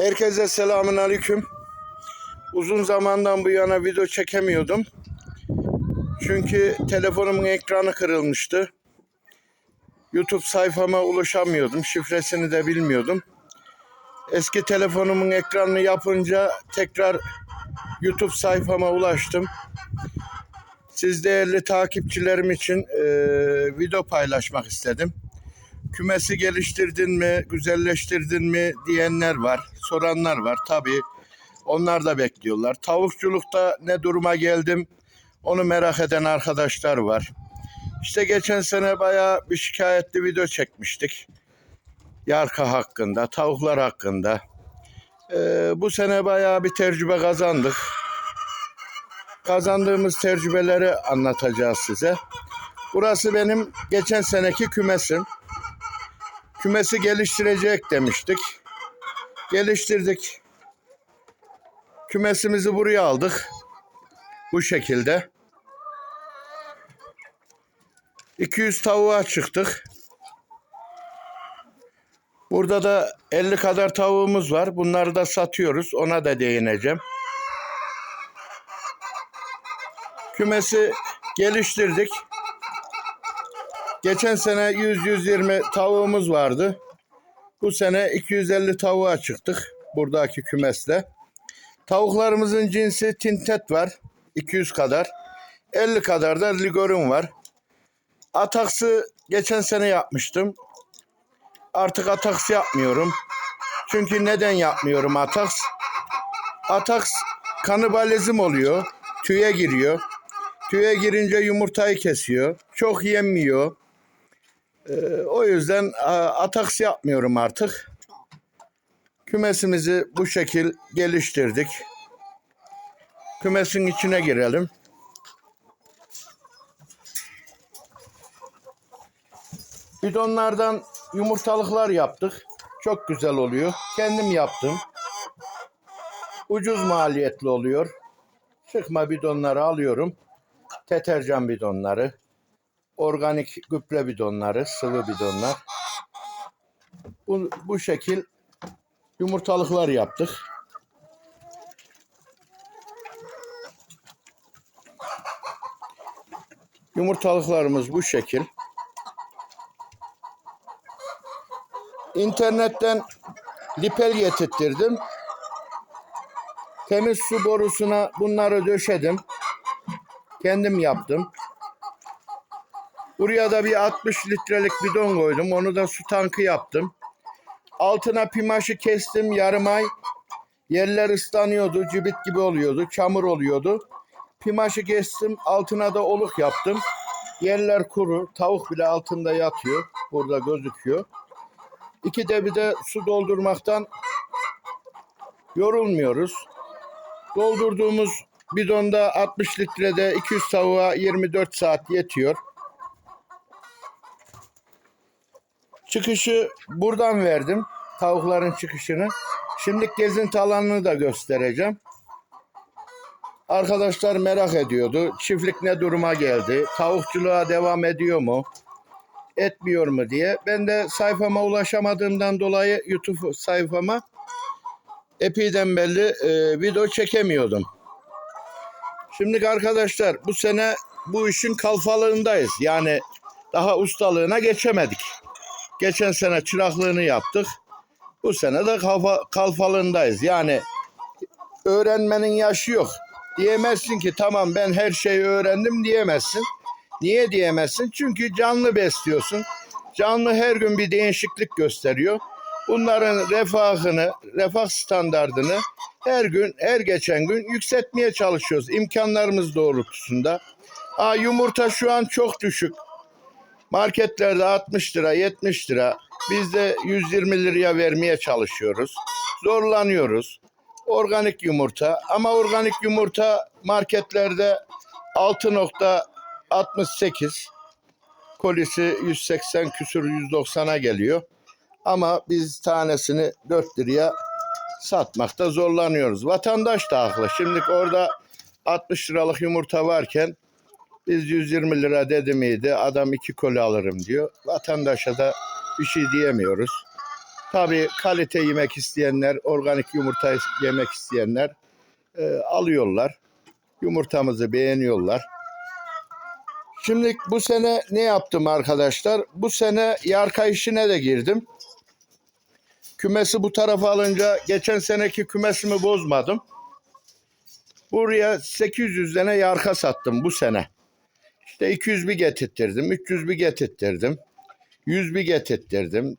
Herkese selamun aleyküm. Uzun zamandan bu yana video çekemiyordum. Çünkü telefonumun ekranı kırılmıştı. YouTube sayfama ulaşamıyordum. Şifresini de bilmiyordum. Eski telefonumun ekranını yapınca tekrar YouTube sayfama ulaştım. Siz değerli takipçilerim için eee, video paylaşmak istedim. Kümesi geliştirdin mi, güzelleştirdin mi diyenler var, soranlar var. Tabii onlar da bekliyorlar. Tavukçulukta ne duruma geldim onu merak eden arkadaşlar var. İşte geçen sene bayağı bir şikayetli video çekmiştik. Yarka hakkında, tavuklar hakkında. Ee, bu sene bayağı bir tecrübe kazandık. Kazandığımız tecrübeleri anlatacağız size. Burası benim geçen seneki kümesim. Kümesi geliştirecek demiştik. Geliştirdik. Kümesimizi buraya aldık. Bu şekilde. 200 tavuğa çıktık. Burada da 50 kadar tavuğumuz var. Bunları da satıyoruz. Ona da değineceğim. Kümesi geliştirdik. Geçen sene 100-120 tavuğumuz vardı. Bu sene 250 tavuğa çıktık buradaki kümesle. Tavuklarımızın cinsi tintet var. 200 kadar. 50 kadar da ligorun var. Ataksı geçen sene yapmıştım. Artık ataks yapmıyorum. Çünkü neden yapmıyorum ataks? Ataks kanibalizm oluyor. Tüye giriyor. Tüye girince yumurtayı kesiyor. Çok yemiyor. Ee, o yüzden ataks yapmıyorum artık. Kümesimizi bu şekil geliştirdik. Kümesin içine girelim. Bidonlardan yumurtalıklar yaptık. Çok güzel oluyor. Kendim yaptım. Ucuz maliyetli oluyor. Çıkma bidonları alıyorum. Deterjan bidonları. Organik gübre bidonları, sıvı bidonlar. Bu, bu şekil yumurtalıklar yaptık. Yumurtalıklarımız bu şekil. İnternetten lipel getirttirdim. Temiz su borusuna bunları döşedim. Kendim yaptım. Buraya da bir 60 litrelik bidon koydum. Onu da su tankı yaptım. Altına pimaşı kestim yarım ay. Yerler ıslanıyordu, cibit gibi oluyordu, çamur oluyordu. Pimaşı kestim, altına da oluk yaptım. Yerler kuru, tavuk bile altında yatıyor. Burada gözüküyor. İki de bir de su doldurmaktan yorulmuyoruz. Doldurduğumuz bidonda 60 litrede 200 tavuğa 24 saat yetiyor. Çıkışı buradan verdim. Tavukların çıkışını. Şimdi gezinti alanını da göstereceğim. Arkadaşlar merak ediyordu. Çiftlik ne duruma geldi? Tavukçuluğa devam ediyor mu? Etmiyor mu diye. Ben de sayfama ulaşamadığımdan dolayı YouTube sayfama epeyden belli e, video çekemiyordum. Şimdi arkadaşlar bu sene bu işin kalfalığındayız. Yani daha ustalığına geçemedik. Geçen sene çıraklığını yaptık. Bu sene de kalfa, kalfalığındayız. Yani öğrenmenin yaşı yok. Diyemezsin ki tamam ben her şeyi öğrendim diyemezsin. Niye diyemezsin? Çünkü canlı besliyorsun. Canlı her gün bir değişiklik gösteriyor. Bunların refahını, refah standardını her gün, her geçen gün yükseltmeye çalışıyoruz. imkanlarımız doğrultusunda. Aa, yumurta şu an çok düşük. Marketlerde 60 lira, 70 lira. Biz de 120 liraya vermeye çalışıyoruz. Zorlanıyoruz. Organik yumurta ama organik yumurta marketlerde 6.68 kolisi 180 küsür 190'a geliyor. Ama biz tanesini 4 liraya satmakta zorlanıyoruz. Vatandaş da haklı. Şimdi orada 60 liralık yumurta varken biz 120 lira dedi miydi adam iki koli alırım diyor. Vatandaşa da bir şey diyemiyoruz. Tabii kalite yemek isteyenler, organik yumurta yemek isteyenler e, alıyorlar. Yumurtamızı beğeniyorlar. Şimdi bu sene ne yaptım arkadaşlar? Bu sene yarka işine de girdim. Kümesi bu tarafa alınca geçen seneki kümesimi bozmadım. Buraya 800 tane yarka sattım bu sene. İşte 200 bir getirttirdim, 300 bir getirttirdim, 100 bir getirttirdim.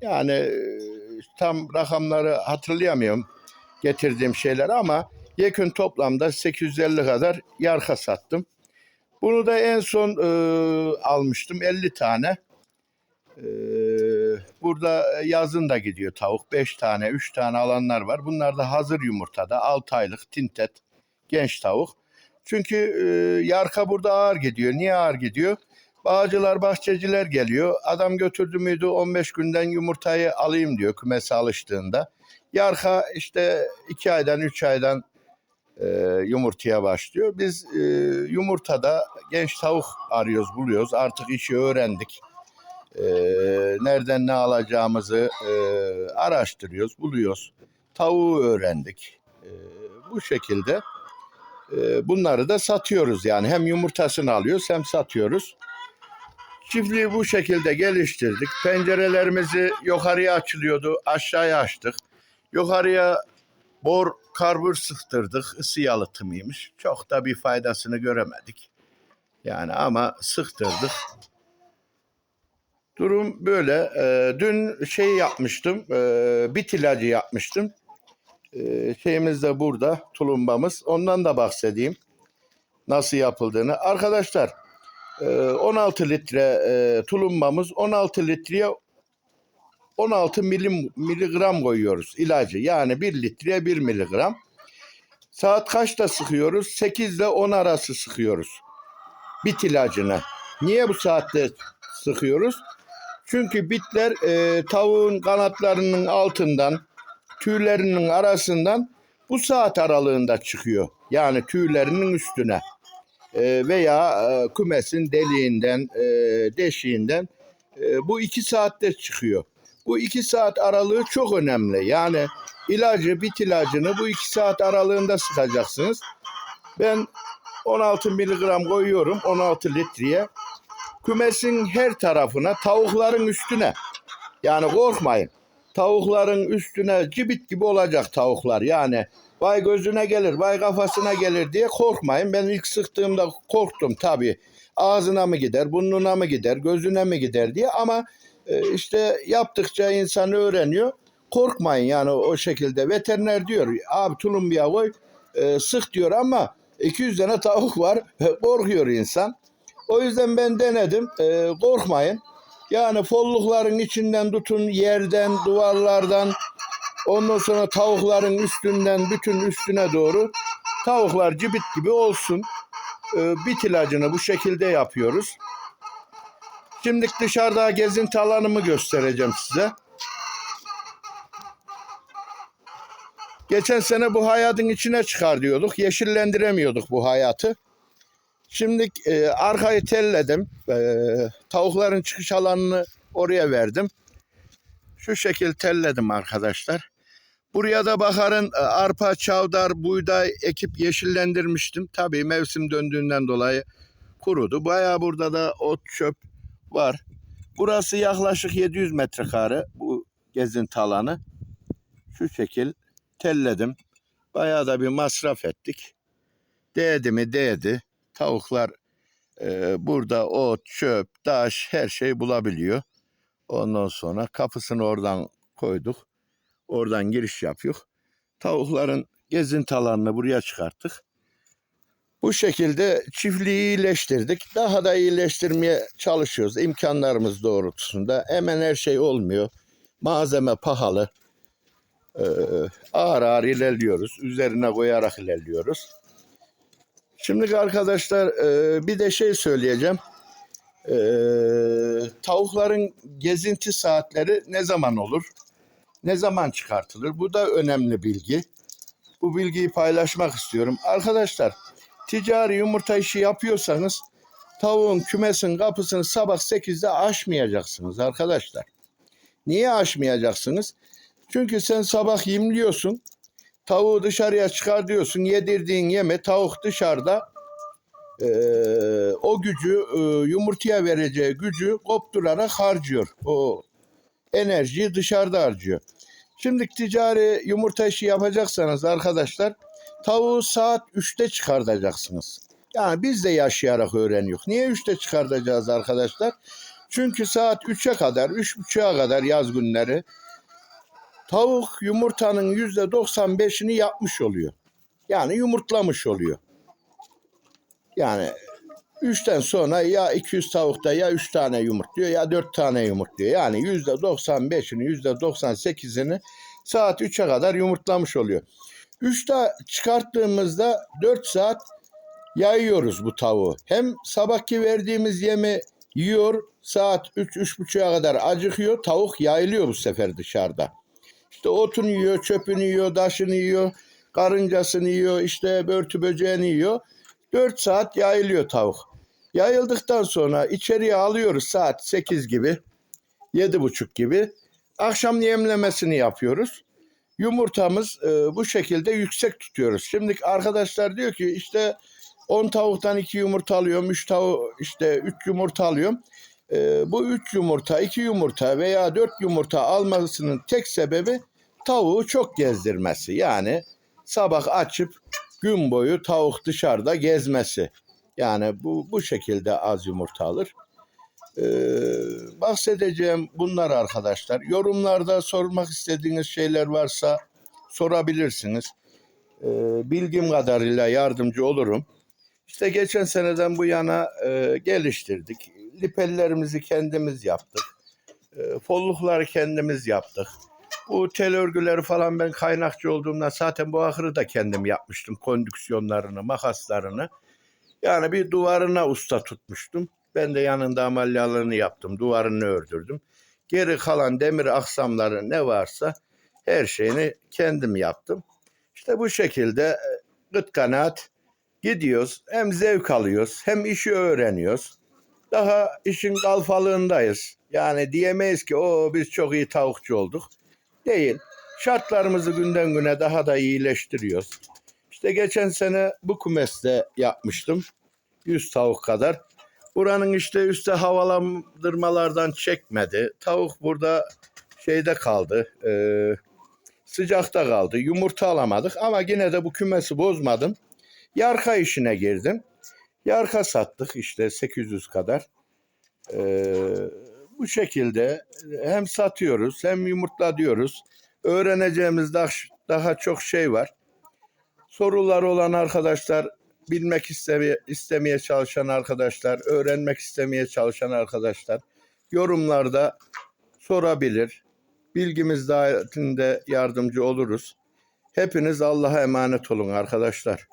Yani e, tam rakamları hatırlayamıyorum getirdiğim şeyler ama yakın toplamda 850 kadar yarka sattım. Bunu da en son e, almıştım 50 tane. E, burada yazın da gidiyor tavuk. 5 tane, 3 tane alanlar var. Bunlar da hazır yumurtada 6 aylık tintet genç tavuk. Çünkü e, yarka burada ağır gidiyor. Niye ağır gidiyor? Bağcılar, bahçeciler geliyor. Adam götürdü müydü 15 günden yumurtayı alayım diyor kümese alıştığında. Yarka işte 2 aydan 3 aydan e, yumurtaya başlıyor. Biz e, yumurtada genç tavuk arıyoruz, buluyoruz. Artık işi öğrendik. E, nereden ne alacağımızı e, araştırıyoruz, buluyoruz. Tavuğu öğrendik. E, bu şekilde e, bunları da satıyoruz yani. Hem yumurtasını alıyoruz hem satıyoruz. Çiftliği bu şekilde geliştirdik. Pencerelerimizi yukarıya açılıyordu, aşağıya açtık. Yukarıya bor karbür sıktırdık. Isı yalıtımıymış. Çok da bir faydasını göremedik. Yani ama sıktırdık. Durum böyle. Ee, dün şey yapmıştım. E, bit ilacı yapmıştım. Ee, şeyimiz de burada. Tulumbamız. Ondan da bahsedeyim. Nasıl yapıldığını. Arkadaşlar e, 16 litre e, tulumbamız 16 litreye 16 milim, miligram koyuyoruz ilacı. Yani 1 litreye 1 miligram. Saat kaçta sıkıyoruz? 8 ile 10 arası sıkıyoruz. Bit ilacını. Niye bu saatte sıkıyoruz? Çünkü bitler e, tavuğun kanatlarının altından, tüylerinin arasından bu saat aralığında çıkıyor. Yani tüylerinin üstüne E, veya e, kümesin deliğinden, e, deşiğinden e, bu iki saatte çıkıyor. Bu iki saat aralığı çok önemli. Yani ilacı, bit ilacını bu iki saat aralığında sıkacaksınız. Ben 16 miligram koyuyorum 16 litreye. Kümesin her tarafına, tavukların üstüne. Yani korkmayın. Tavukların üstüne cibit gibi olacak tavuklar. Yani vay gözüne gelir, vay kafasına gelir diye korkmayın. Ben ilk sıktığımda korktum tabii. Ağzına mı gider, burnuna mı gider, gözüne mi gider diye ama e, işte yaptıkça insan öğreniyor. Korkmayın yani o şekilde. Veteriner diyor abi tulumbiya koy e, sık diyor ama 200 tane tavuk var korkuyor insan. O yüzden ben denedim. E, korkmayın. Yani follukların içinden tutun yerden, duvarlardan ondan sonra tavukların üstünden bütün üstüne doğru tavuklar cibit gibi olsun. E, bit ilacını bu şekilde yapıyoruz. Şimdi dışarıda gezinti alanımı göstereceğim size. Geçen sene bu hayatın içine çıkar diyorduk. Yeşillendiremiyorduk bu hayatı. Şimdi e, arkayı telledim. E, tavukların çıkış alanını oraya verdim. Şu şekil telledim arkadaşlar. Buraya da bakarın e, arpa, çavdar, buğday ekip yeşillendirmiştim. Tabii mevsim döndüğünden dolayı kurudu. Bayağı burada da ot, çöp var. Burası yaklaşık 700 metrekare bu gezinti alanı. Şu şekil telledim. Bayağı da bir masraf ettik. Değdi mi değdi. Tavuklar e, burada ot, çöp, taş her şey bulabiliyor. Ondan sonra kapısını oradan koyduk. Oradan giriş yapıyor. Tavukların gezinti alanını buraya çıkarttık. Bu şekilde çiftliği iyileştirdik. Daha da iyileştirmeye çalışıyoruz imkanlarımız doğrultusunda. Hemen her şey olmuyor. Malzeme pahalı. Ee, ağır ağır ilerliyoruz. Üzerine koyarak ilerliyoruz. Şimdi arkadaşlar e, bir de şey söyleyeceğim. Ee, tavukların gezinti saatleri ne zaman olur? Ne zaman çıkartılır? Bu da önemli bilgi. Bu bilgiyi paylaşmak istiyorum. Arkadaşlar ticari yumurta işi yapıyorsanız tavuğun kümesin kapısını sabah 8'de açmayacaksınız arkadaşlar. Niye aşmayacaksınız? Çünkü sen sabah yemliyorsun. Tavuğu dışarıya çıkar diyorsun. Yedirdiğin yeme tavuk dışarıda eee, o gücü eee, yumurtaya vereceği gücü kopturarak harcıyor. O enerjiyi dışarıda harcıyor. Şimdi ticari yumurta işi yapacaksanız arkadaşlar tavuğu saat 3'te çıkartacaksınız. Yani biz de yaşayarak öğreniyoruz. Niye 3'te çıkartacağız arkadaşlar? Çünkü saat 3'e kadar, 3.30'a kadar yaz günleri tavuk yumurtanın %95'ini yapmış oluyor. Yani yumurtlamış oluyor. Yani 3'ten sonra ya 200 tavukta ya 3 tane yumurtluyor ya 4 tane yumurtluyor. Yani %95'ini %98'ini saat 3'e kadar yumurtlamış oluyor. 3'te çıkarttığımızda 4 saat yayıyoruz bu tavuğu. Hem sabahki verdiğimiz yemi yiyor saat 3-3.30'a kadar acıkıyor. Tavuk yayılıyor bu sefer dışarıda. İşte otunu yiyor, çöpünü yiyor, taşını yiyor, karıncasını yiyor, işte börtü böceğini yiyor. 4 saat yayılıyor tavuk. Yayıldıktan sonra içeriye alıyoruz saat 8 gibi, 7.30 gibi. Akşam yemlemesini yapıyoruz. Yumurtamız e, bu şekilde yüksek tutuyoruz. Şimdi arkadaşlar diyor ki işte 10 tavuktan 2 yumurta alıyorum, 3 tavuk işte 3 yumurta alıyorum. E, bu 3 yumurta, 2 yumurta veya 4 yumurta almasının tek sebebi tavuğu çok gezdirmesi. Yani sabah açıp gün boyu tavuk dışarıda gezmesi. Yani bu bu şekilde az yumurta alır. Ee, bahsedeceğim bunlar arkadaşlar. Yorumlarda sormak istediğiniz şeyler varsa sorabilirsiniz. Ee, bilgim kadarıyla yardımcı olurum. İşte geçen seneden bu yana e, geliştirdik. Lipellerimizi kendimiz yaptık. E, follukları kendimiz yaptık. Bu tel örgüleri falan ben kaynakçı olduğumda zaten bu ahırı da kendim yapmıştım. Kondüksiyonlarını, makaslarını. Yani bir duvarına usta tutmuştum. Ben de yanında amelyalarını yaptım. Duvarını ördürdüm. Geri kalan demir aksamları ne varsa her şeyini kendim yaptım. İşte bu şekilde e, gıt kanaat gidiyoruz. Hem zevk alıyoruz hem işi öğreniyoruz. Daha işin kalfalığındayız. Yani diyemeyiz ki o biz çok iyi tavukçu olduk. Değil. Şartlarımızı günden güne daha da iyileştiriyoruz. İşte geçen sene bu kumeste yapmıştım. 100 tavuk kadar. Buranın işte üstte havalandırmalardan çekmedi. Tavuk burada şeyde kaldı. e, sıcakta kaldı. Yumurta alamadık ama yine de bu kümesi bozmadım. Yarka işine girdim. Yarka sattık işte 800 kadar. E, bu şekilde hem satıyoruz hem yumurtla diyoruz. Öğreneceğimiz daha, daha çok şey var. Soruları olan arkadaşlar, bilmek istemeye, istemeye çalışan arkadaşlar, öğrenmek istemeye çalışan arkadaşlar yorumlarda sorabilir. Bilgimiz dahilinde yardımcı oluruz. Hepiniz Allah'a emanet olun arkadaşlar.